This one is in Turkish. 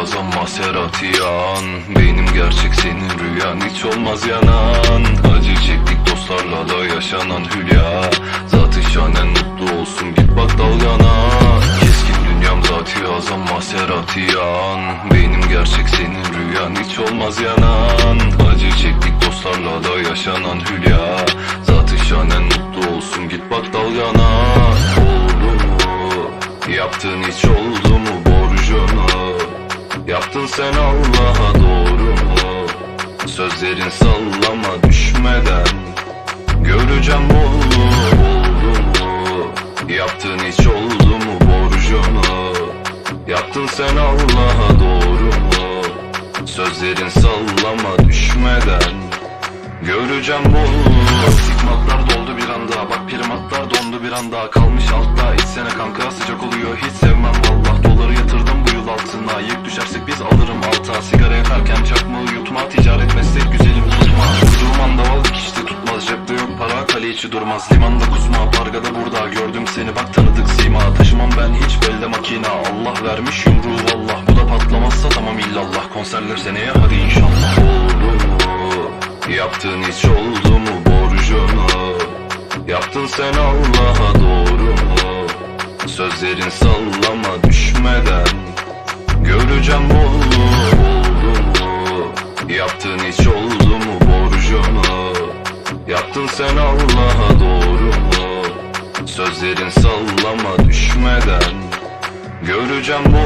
Maserati yan Beynim gerçek senin rüyan hiç olmaz yanan. Acı çektik dostlarla da yaşanan hülya. Zatı şanen mutlu olsun git bak dalgana Keskin dünyam zatı azam Maserati yan Beynim gerçek senin rüyan hiç olmaz yanan. Acı çektik dostlarla da yaşanan hülya. Zatı şanen mutlu olsun git bak dalgana Oldu mu? Yaptığın hiç oldu mu borcunu? Yaptın sen Allah'a doğru mu? Sözlerin sallama düşmeden Göreceğim oldu oldu mu? Yaptığın hiç oldu mu borcunu? Yaptın sen Allah'a doğru mu? Sözlerin sallama düşmeden Göreceğim oldu mu? Stigmatlar doldu bir anda Bak primatlar dondu bir anda Kalmış altta içsene kanka sıcak oluyor Hiç sevmem vallah Sigara yakarken çakmağı yutma Ticaret meslek güzelim tutma Vurduğum anda val dikişte tutmaz Cepte yok para kale içi durmaz. Limanda kusma pargada burada Gördüm seni. Bak tanıdık sima Taşımam ben hiç belde makina. Allah vermiş yumruğu vallah Bu da patlamazsa tamam illallah. Konserler seneye hadi inşallah. Oldu mu? Yaptığın hiç oldu mu borcunu? Yaptın sen Allah'a doğru mu? Sözlerin sallama düşmeden. Göreceğim oldu mu? Yaptığın hiç oldu mu borcunu? Yaptın sen Allah'a doğru mu? Sözlerin sallama düşmeden Göreceğim mu?